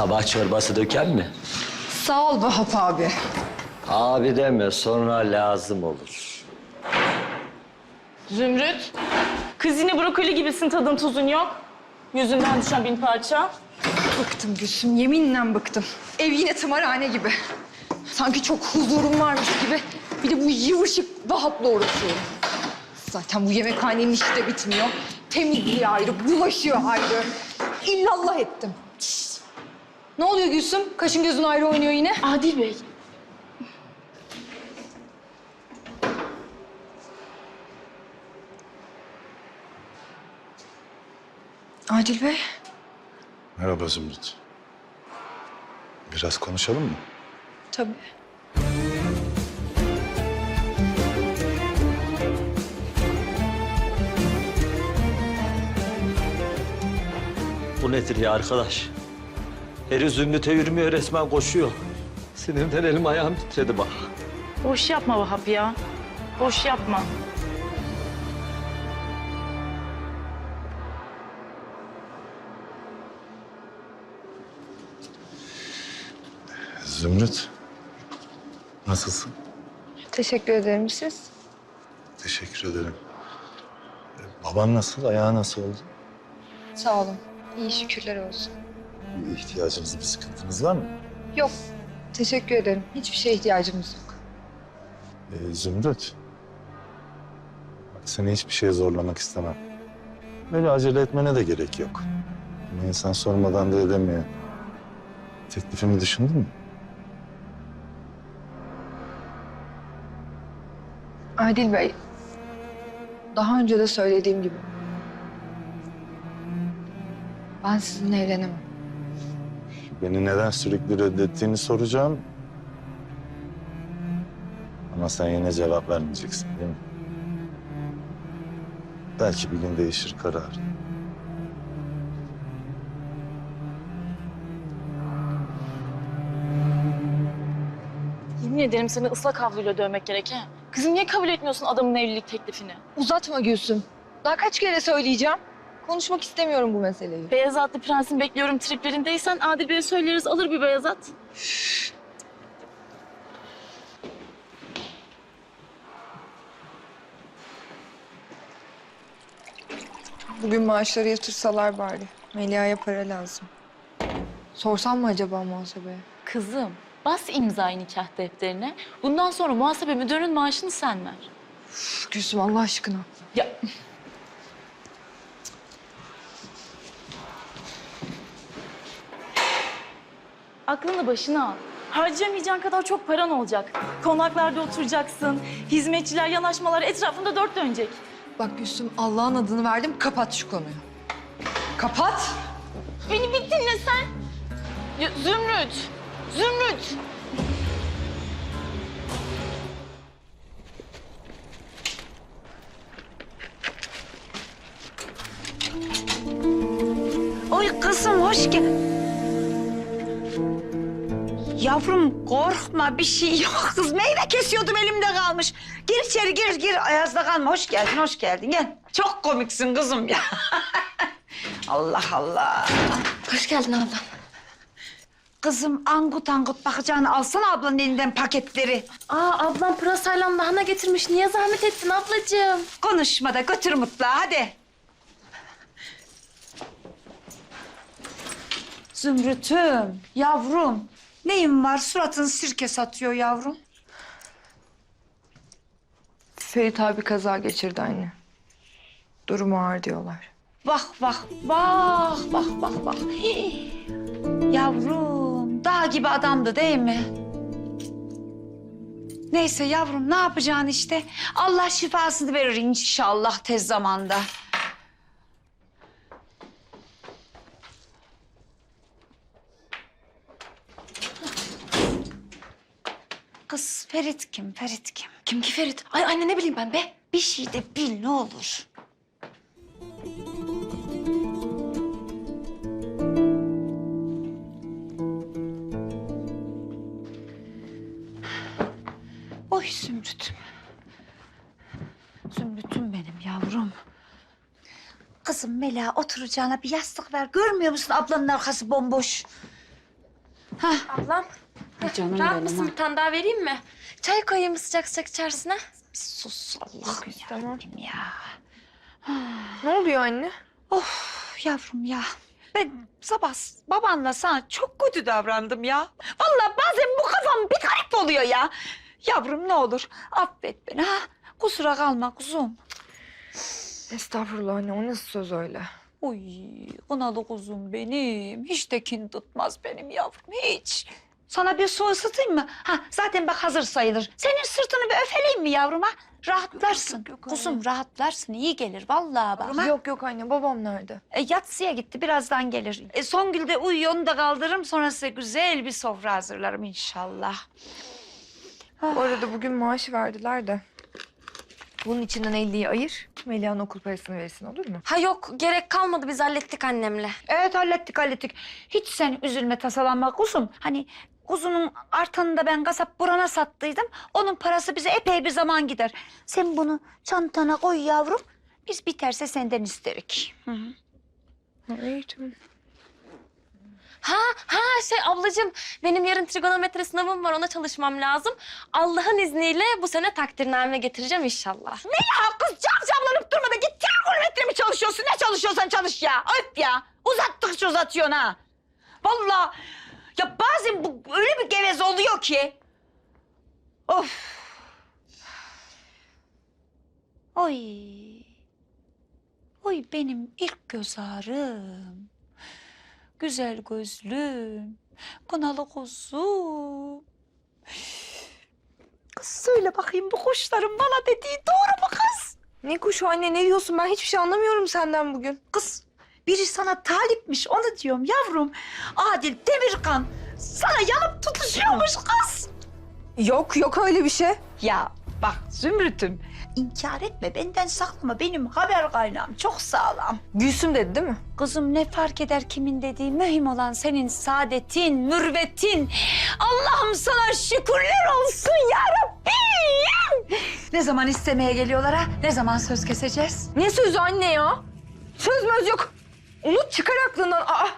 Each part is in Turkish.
Sabah çorbası döken mi? Sağ ol Vahap abi. Abi deme sonra lazım olur. Zümrüt. Kız yine brokoli gibisin tadın tuzun yok. Yüzünden düşen bin parça. Bıktım Gülsüm, yeminle bıktım. Ev yine tımarhane gibi. Sanki çok huzurum varmış gibi. Bir de bu yıvırşık Vahap'la uğraşıyorum. Zaten bu yemekhanenin işi de bitmiyor. Temizliği ayrı, bulaşığı ayrı. İllallah ettim. Şşt! Ne oluyor Gülsüm? Kaşın gözün ayrı oynuyor yine. Adil Bey. Adil Bey. Merhaba Zümrüt. Biraz konuşalım mı? Tabii. Bu nedir ya arkadaş? Heri zümrüte yürümüyor resmen koşuyor. Sinirden elim ayağım titredi bak. Boş yapma Vahap ya. Boş yapma. Zümrüt. Nasılsın? Teşekkür ederim siz. Teşekkür ederim. Baban nasıl? Ayağı nasıl oldu? Sağ olun. İyi şükürler olsun. Bir ihtiyacınız, bir sıkıntınız var mı? Yok. Teşekkür ederim. Hiçbir şeye ihtiyacımız yok. Ee, Zümrüt. Bak seni hiçbir şeye zorlamak istemem. Böyle acele etmene de gerek yok. Ama insan sormadan da edemiyor. Teklifimi düşündün mü? Adil Bey, daha önce de söylediğim gibi. Ben sizinle evlenemem. Beni neden sürekli reddettiğini soracağım. Ama sen yine cevap vermeyeceksin değil mi? Belki bir gün değişir karar. Yemin ederim seni ıslak havluyla dövmek gerek ha. Kızım niye kabul etmiyorsun adamın evlilik teklifini? Uzatma Gülsüm. Daha kaç kere söyleyeceğim? Konuşmak istemiyorum bu meseleyi. Beyaz atlı prensin bekliyorum triplerindeysen Adil Bey'e söyleriz alır bir beyaz at. Bugün maaşları yatırsalar bari. Melia'ya para lazım. Sorsam mı acaba muhasebeye? Kızım bas imzayı nikah defterine. Bundan sonra muhasebe müdürünün maaşını sen ver. Üf, Gülsüm Allah aşkına. Ya Aklını başına al. Harcayamayacağın kadar çok paran olacak. Konaklarda oturacaksın. Hizmetçiler, yanaşmalar etrafında dört dönecek. Bak Gülsüm Allah'ın adını verdim. Kapat şu konuyu. Kapat. Beni bir dinle sen. Ya, Zümrüt. Zümrüt. Yavrum korkma bir şey yok kız. Meyve kesiyordum elimde kalmış. Gir içeri gir gir ayazda kalma. Hoş geldin hoş geldin gel. Çok komiksin kızım ya. Allah Allah. Hoş geldin ablam. Kızım angut angut bakacağını alsana ablanın elinden paketleri. Aa ablam pırasayla lahana getirmiş. Niye zahmet ettin ablacığım? Konuşma da götür mutfağa hadi. Zümrüt'üm, yavrum. Neyin var? Suratın sirke satıyor yavrum. Ferit abi kaza geçirdi anne. Durumu ağır diyorlar. Bak bak bak bak bak bak. Hii. Yavrum dağ gibi adamdı değil mi? Neyse yavrum ne yapacaksın işte? Allah şifasını verir inşallah tez zamanda. Kız Ferit kim? Ferit kim? Kim ki Ferit? Ay anne ne bileyim ben be. Bir şey de bil ne olur. Oy Zümrüt'üm. Zümrüt'üm benim yavrum. Kızım Mela oturacağına bir yastık ver. Görmüyor musun ablanın arkası bomboş? Ablam, Canım rahat benim, mısın? ha. Bir tane daha vereyim mi? Çay koyayım sıcak sıcak içerisine? Sus Allah yarabbim ya. Ne oluyor anne? Of yavrum ya. Ben sabah babanla sana çok kötü davrandım ya. Vallahi bazen bu kafam bir garip oluyor ya. Yavrum ne olur affet beni ha. Kusura kalma kuzum. Estağfurullah anne o nasıl söz öyle? Uy kınalı kuzum benim. Hiç de kin tutmaz benim yavrum hiç. Sana bir su ısıtayım mı? Ha zaten bak hazır sayılır. Senin sırtını bir öfeleyim mi yavrum ha? Rahatlarsın. Yok, yok, yok, Kuzum rahatlarsın iyi gelir vallahi bak. ha? Yok yok anne babam nerede? E, yatsıya gitti birazdan gelir. E, Songül de uyuyor onu da kaldırırım sonra size güzel bir sofra hazırlarım inşallah. Bu arada bugün maaşı verdiler de. Bunun içinden 50'yi ayır. Melia'nın okul parasını verirsin olur mu? Ha yok gerek kalmadı biz hallettik annemle. Evet hallettik hallettik. Hiç sen üzülme tasalanma kuzum. Hani kuzunun artanını da ben kasap burana sattıydım. Onun parası bize epey bir zaman gider. Sen bunu çantana koy yavrum. Biz biterse senden isterik. Hı hı. Tamam. Ha ha şey ablacığım benim yarın trigonometre sınavım var ona çalışmam lazım. Allah'ın izniyle bu sene takdirname getireceğim inşallah. Ya kız camcamlanıp durma da git trigonometre mi çalışıyorsun? Ne çalışıyorsan çalış ya. Öp ya. Uzattıkça uzatıyorsun ha. Vallahi ya bazen bu öyle bir gevez oluyor ki. Of. Oy. Oy benim ilk göz ağrım. Güzel gözlüm. Kınalı kuzum. Kız söyle bakayım bu kuşların bana dediği doğru mu kız? Ne kuşu anne ne diyorsun ben hiçbir şey anlamıyorum senden bugün. Kız biri sana talipmiş onu diyorum yavrum. Adil Demirkan sana yanıp tutuşuyormuş kız. Yok yok öyle bir şey. Ya bak Zümrüt'üm inkar etme benden saklama benim haber kaynağım çok sağlam. Gülsüm dedi değil mi? Kızım ne fark eder kimin dediği mühim olan senin saadetin, mürvetin. Allah'ım sana şükürler olsun ya Rabbim. Ne zaman istemeye geliyorlar ha? Ne zaman söz keseceğiz? Ne sözü anne ya? Söz möz yok. Unut çıkar aklından. Aa.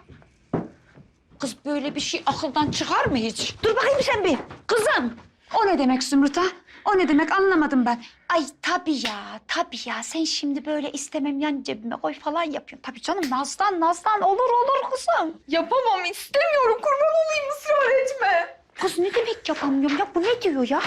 Kız böyle bir şey akıldan çıkar mı hiç? Dur bakayım sen bir. Kızım. O ne demek Zümrüt ha? O ne demek anlamadım ben. Ay tabii ya, tabii ya. Sen şimdi böyle istemem yan cebime koy falan yapıyorsun. Tabii canım Naz'dan, Naz'dan olur olur kızım. Yapamam istemiyorum kurban olayım ısrar etme. Kız ne demek yapamıyorum ya? Bu ne diyor ya?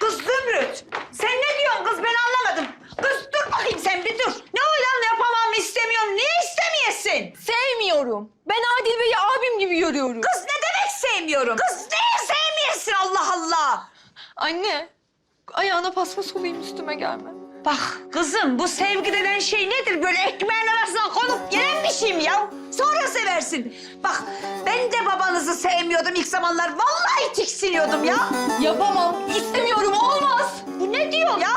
Kız Zümrüt, sen ne diyorsun kız ben anlamadım. Kız dur bakayım sen bir dur. Ne o lan yapamam istemiyorum. Niye istemeyesin? Sevmiyorum. Ben Adil Bey'i abim gibi görüyorum. Kız ne demek sevmiyorum? Kız niye sevmeyesin Allah Allah? Anne ayağına paspas olayım üstüme gelme. Bak kızım bu sevgi denen şey nedir? Böyle ekmeğin arasına konup yenen bir şey mi ya? Sonra seversin. Bak ben de babanızı sevmiyordum ilk zamanlar. Vallahi tiksiniyordum ya. Yapamam istemiyorum olmaz. Bu ne diyor ya?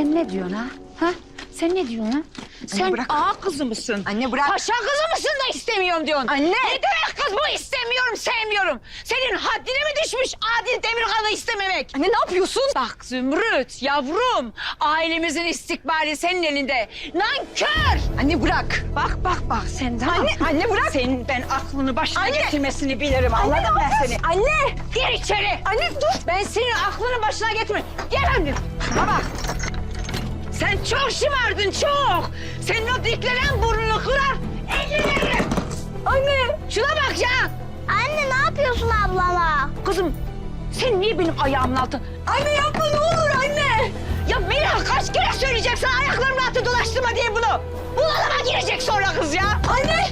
Sen ne diyorsun ha? Ha? Sen ne diyorsun ha? Sen bırak. ağa kızı mısın? Anne bırak. Paşa kızı mısın da istemiyorum diyorsun? Anne. Ne demek kız bu istemiyorum, sevmiyorum. Senin haddine mi düşmüş Adil Demirkan'ı istememek? Anne ne yapıyorsun? Bak Zümrüt, yavrum. Ailemizin istikbali senin elinde. Nankör! Anne bırak. Bak bak bak sen tamam. Anne, anne bırak. Senin ben aklını başına Anne. getirmesini bilirim. Anladım ben seni. Anne. Gir içeri. Anne dur. Ben senin aklını başına getirme. Gel anne. Bana bak. Sen çok şımardın çok. Senin o diklenen burnunu kırar. Ellerini. Anne. Şuna bak ya. Anne ne yapıyorsun ablama? Kızım sen niye benim ayağımın altı? Anne yapma ne olur anne. Ya Mira kaç kere söyleyeceksin ayaklarımın altı dolaştırma diye bunu. Bunalıma girecek sonra kız ya. Anne.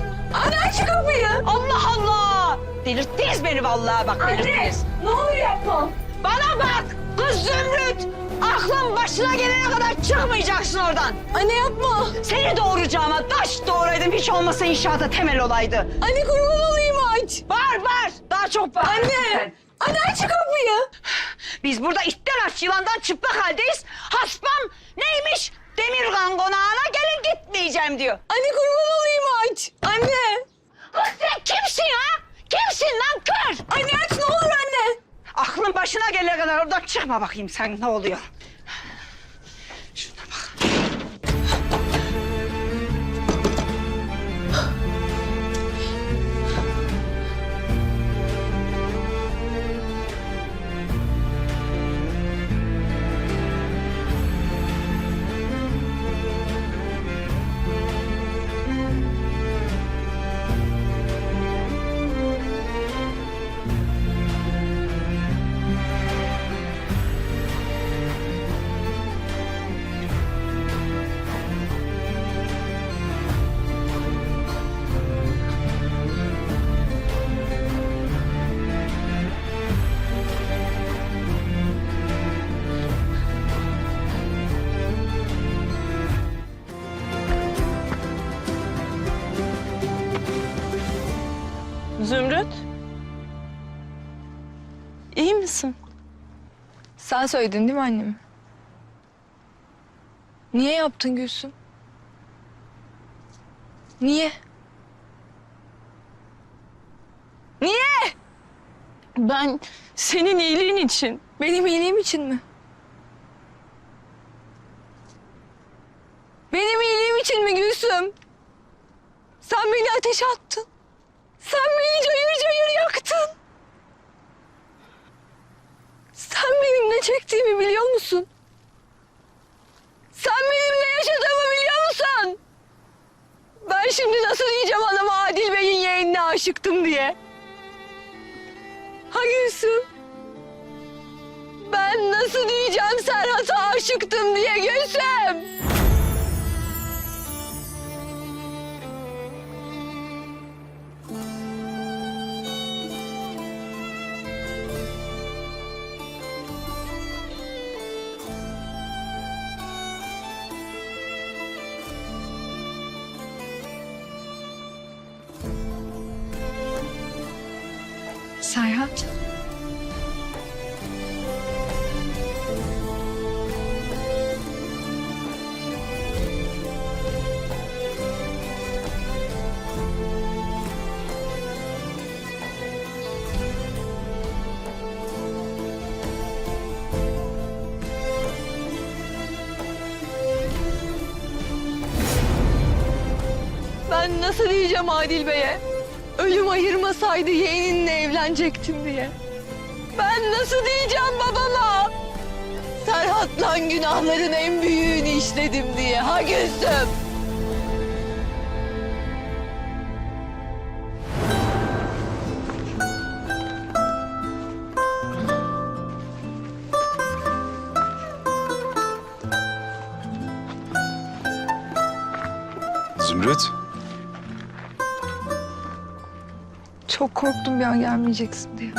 Anne aç kapıyı. Allah Allah. Delirttiniz beni vallahi bak delirttiniz. Ne olur yapma. Bana bak kız Zümrüt. Aklın başına gelene kadar çıkmayacaksın oradan. Anne yapma. Seni doğuracağıma taş doğuraydım hiç olmasa inşaata temel olaydı. Anne kurban olayım aç. Bağır bağır. Daha çok bağır. Anne. Anne aç kapıyı. Biz burada itten aç yılandan çıplak haldeyiz. Haspam neymiş? Demirgan konağına gelin gitmeyeceğim diyor. Anne kurban olayım aç. Anne. Kız sen kimsin ha? Kimsin lan kör? Anne aç ne olur anne. Aklın başına gelene kadar oradan çıkma bakayım sen ne oluyor. Sen söyledin değil mi anneme? Niye yaptın Gülsüm? Niye? Niye? Ben senin iyiliğin için. Benim iyiliğim için mi? Benim iyiliğim için mi Gülsüm? Sen beni ateşe attın. Sen beni cayır cayır yaktın. Sen benim ne çektiğimi biliyor musun? Sen benim ne yaşadığımı biliyor musun? Ben şimdi nasıl diyeceğim anama Adil Bey'in yeğenine aşıktım diye? Ha Gülsüm? Ben nasıl diyeceğim Serhat'a aşıktım diye Gülsüm? Serhat. Ben nasıl diyeceğim Adil Bey'e? Ölüm ayırmasaydı yeğeninle evlenecektim diye. Ben nasıl diyeceğim babama? Serhat'la günahların en büyüğünü işledim diye. Ha Gülsüm? Çok korktum bir an gelmeyeceksin diye.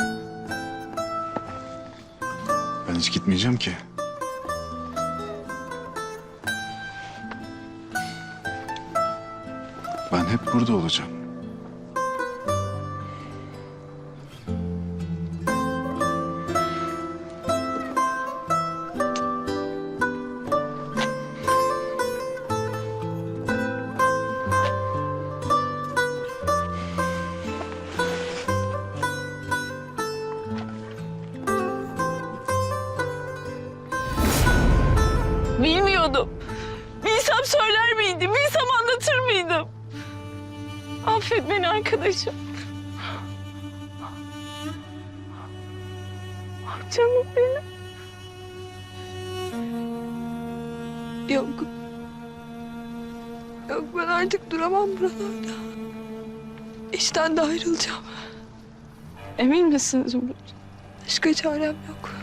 Ben hiç gitmeyeceğim ki. Ben hep burada olacağım. Bilmiyordum. Bilsem söyler miydim? Bilsem anlatır mıydım? Affet beni arkadaşım. Ah Canım benim. Yok. Yok ben artık duramam buralarda. İşten de ayrılacağım. Emin misin Zümrüt? Başka çarem yok.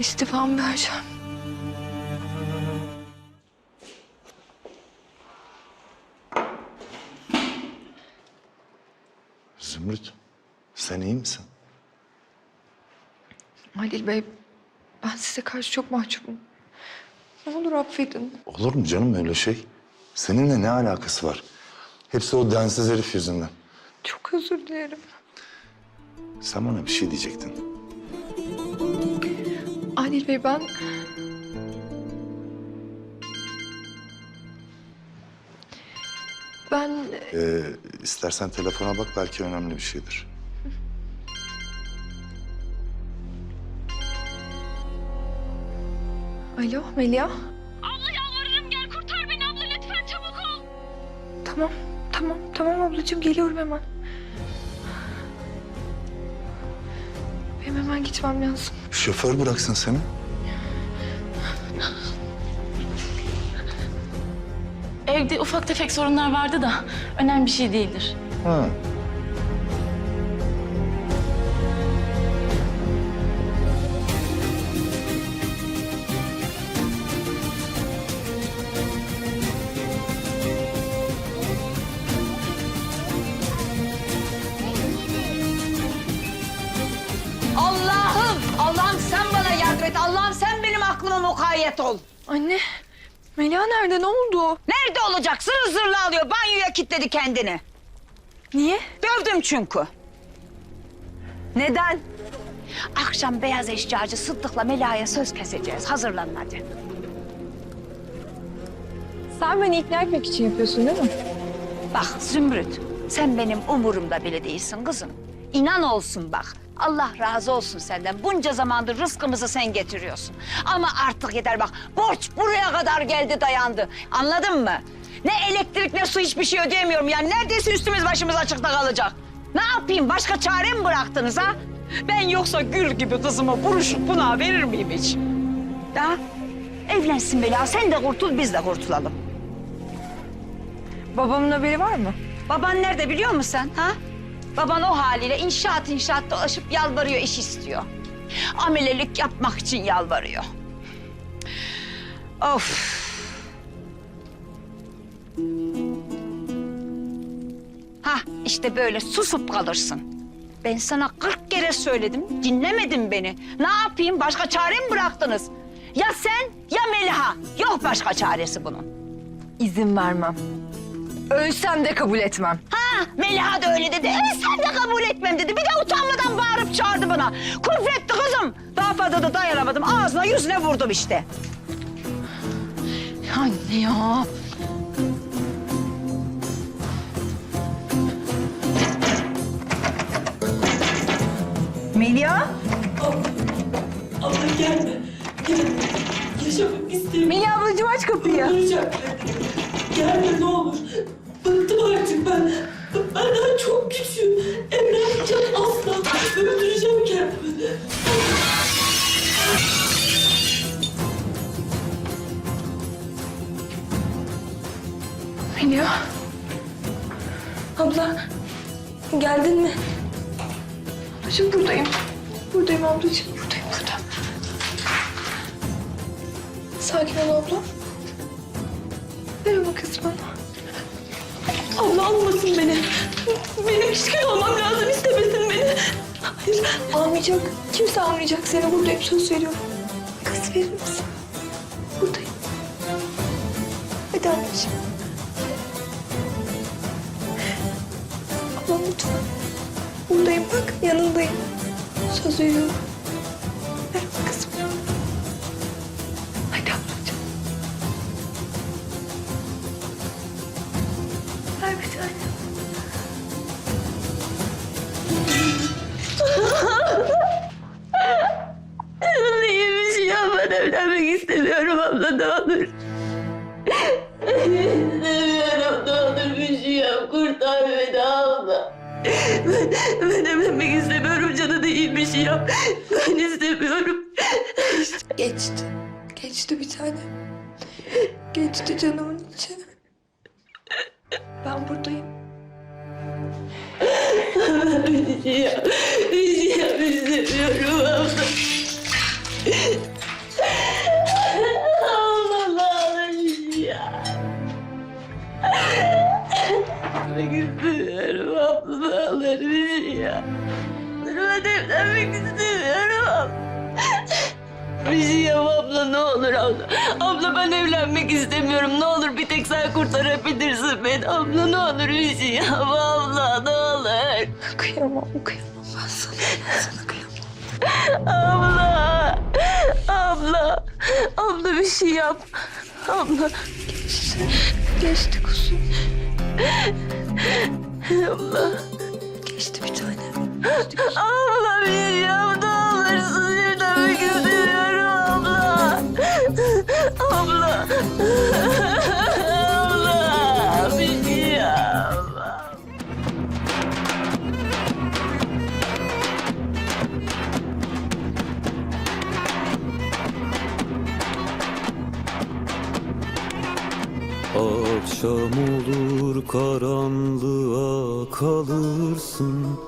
İstifamı vereceğim. Zümrüt. Sen iyi misin? Adil Bey, ben size karşı çok mahcubum. Ne olur affedin. Olur mu canım öyle şey? Seninle ne alakası var? Hepsi o densiz herif yüzünden. Çok özür dilerim. Sen bana bir şey diyecektin. Adil Bey ben... Ben Ee, istersen telefona bak belki önemli bir şeydir. Alo Melia. Abla yalvarırım gel kurtar beni abla lütfen çabuk ol. Tamam, tamam, tamam ablacığım geliyorum hemen. Benim hemen gitmem lazım. Şoför bıraksın seni. Evde ufak tefek sorunlar vardı da önemli bir şey değildir. Ha. Mukayyet ol. Anne, Melia nerede? Ne oldu? Nerede olacaksın? Hızırlı alıyor. Banyoya kilitledi kendini. Niye? Dövdüm çünkü. Neden? Akşam beyaz eşyacı Sıddık'la Mela'ya söz keseceğiz. Hazırlanın hadi. Sen beni ikna etmek için yapıyorsun değil mi? Bak Zümrüt, sen benim umurumda bile değilsin kızım. İnan olsun bak. Allah razı olsun senden. Bunca zamandır rızkımızı sen getiriyorsun. Ama artık yeter bak. Borç buraya kadar geldi dayandı. Anladın mı? Ne elektrik ne su hiçbir şey ödeyemiyorum. Yani neredeyse üstümüz başımız açıkta kalacak. Ne yapayım? Başka çare mi bıraktınız ha? Ben yoksa gül gibi kızımı buruşup buna verir miyim hiç? Ya evlensin Bela. Sen de kurtul biz de kurtulalım. Babamın haberi var mı? Baban nerede biliyor musun sen? Ha? Baban o haliyle inşaat inşaat dolaşıp yalvarıyor, iş istiyor. Amelelik yapmak için yalvarıyor. Of. Ha işte böyle susup kalırsın. Ben sana kırk kere söyledim, dinlemedin beni. Ne yapayım, başka çare mi bıraktınız? Ya sen ya Meliha. Yok başka çaresi bunun. İzin vermem. Ölsem de kabul etmem. Ha Meliha da öyle dedi. Evet sen de kabul etmem dedi. Bir de utanmadan bağırıp çağırdı bana. Küfretti kızım. Daha fazla da dayanamadım. Ağzına yüzüne vurdum işte. Anne ya. Melia? Abla gelme. Gelme. Yaşamak istemiyorum. Melia ablacığım aç kapıyı. Öldüreceğim kendimi. Gelme ne olur. Bıktım artık ben. Ben daha çok küçüğüm. Evlenmeyeceğim asla. Öldüreceğim kendimi. Melia. Abla geldin mi? Ablacığım buradayım. Buradayım ablacığım. Buradayım burada. Sakin ol abla. Merhaba kız bana. Abla almasın beni. Benim pişkin olmam lazım. istemesin beni. Hayır. Almayacak. Kimse almayacak seni. Buradayım söz veriyorum. Kız verir misin? Buradayım. Hadi anneciğim. Ablam lütfen. Buradayım bak yanındayım. Söz veriyorum. Yap. Ben istemiyorum. Geçti. Geçti bir tane. Geçti canımın içi. Ben buradayım. bir şey yap. Bir şey yap istemiyorum abla. Allah Allah bir şey yap. İstemiyorum abla. Bir şey yap. Ben evlenmek istemiyorum şey yap abla ne olur abla. Abla ben evlenmek istemiyorum. Ne olur bir tek sen kurtarabilirsin beni. Abla ne olur şey yap abla ne olur. Kıyamam, kıyamam ben sana. Sana kıyamam. Abla. Abla. Abla bir şey yap. Abla. Geçti kuzum. Abla. Geçti bir tane. Abla bir. Ne olursun evlenmek istemiyorum abla. Abla. Abla. Bir yap. Akşam olur karanlığa kalırsın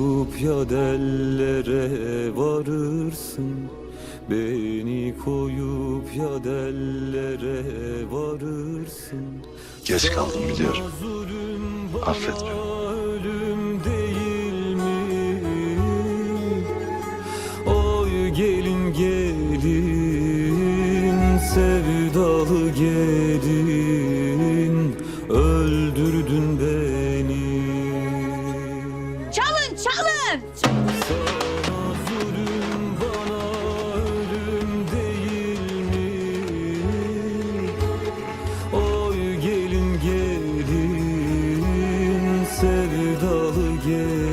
ya dellere varırsın Beni koyup ya dellere varırsın Geç kaldım biliyorum. Affet beni. ölüm değil mi? Oy gelin gelin sevdalı gelin sevdalı gelin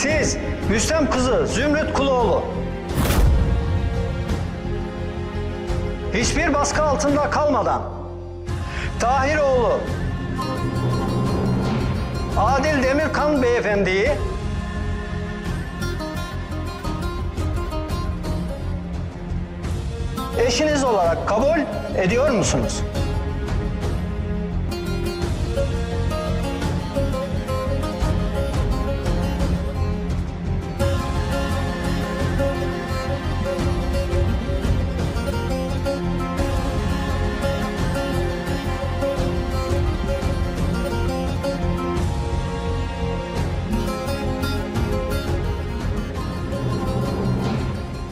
Siz Müslüm kızı Zümrüt Kuloğlu. Hiçbir baskı altında kalmadan Tahiroğlu Adil Demirkan beyefendiyi eşiniz olarak kabul ediyor musunuz?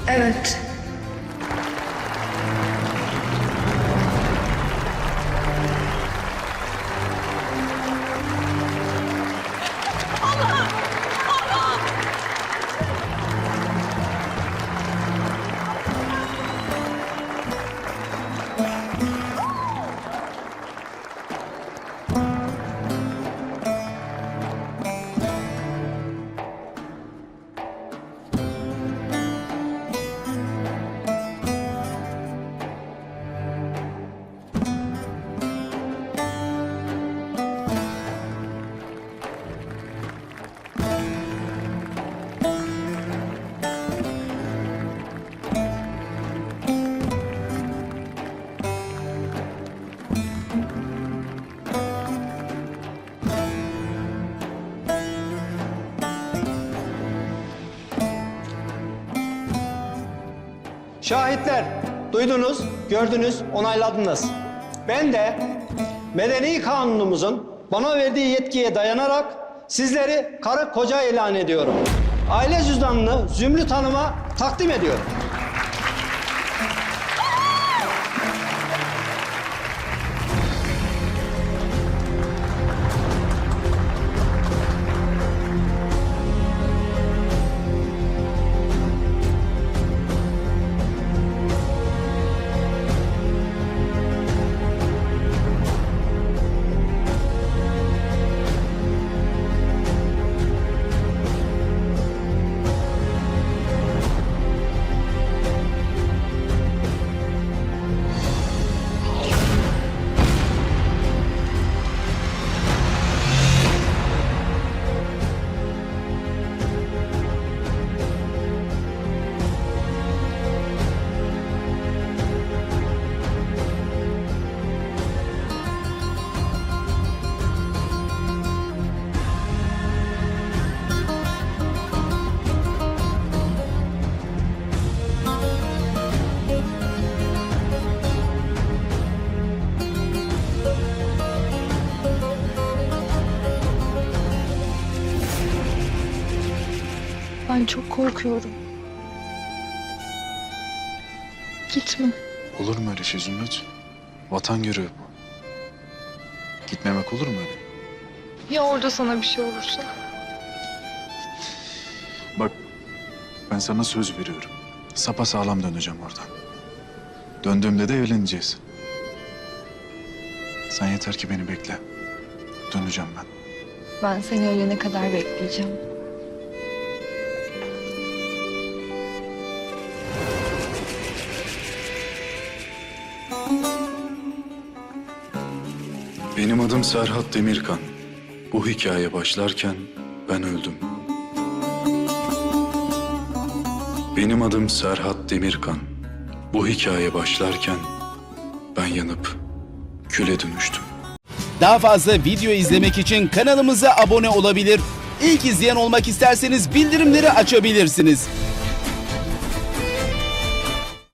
Evet. Şahitler, duydunuz, gördünüz, onayladınız. Ben de medeni kanunumuzun bana verdiği yetkiye dayanarak sizleri karı koca ilan ediyorum. Aile cüzdanını Zümrüt Hanım'a takdim ediyorum. Çok korkuyorum. Gitme. Olur mu öyle şey Zümrüt? Vatan görevi bu. Gitmemek olur mu öyle? Ya orada sana bir şey olursa? Bak ben sana söz veriyorum. Sapa sağlam döneceğim oradan. Döndüğümde de evleneceğiz. Sen yeter ki beni bekle. Döneceğim ben. Ben seni ölene kadar bekleyeceğim. Benim adım Serhat Demirkan. Bu hikaye başlarken ben öldüm. Benim adım Serhat Demirkan. Bu hikaye başlarken ben yanıp küle dönüştüm. Daha fazla video izlemek için kanalımıza abone olabilir. İlk izleyen olmak isterseniz bildirimleri açabilirsiniz.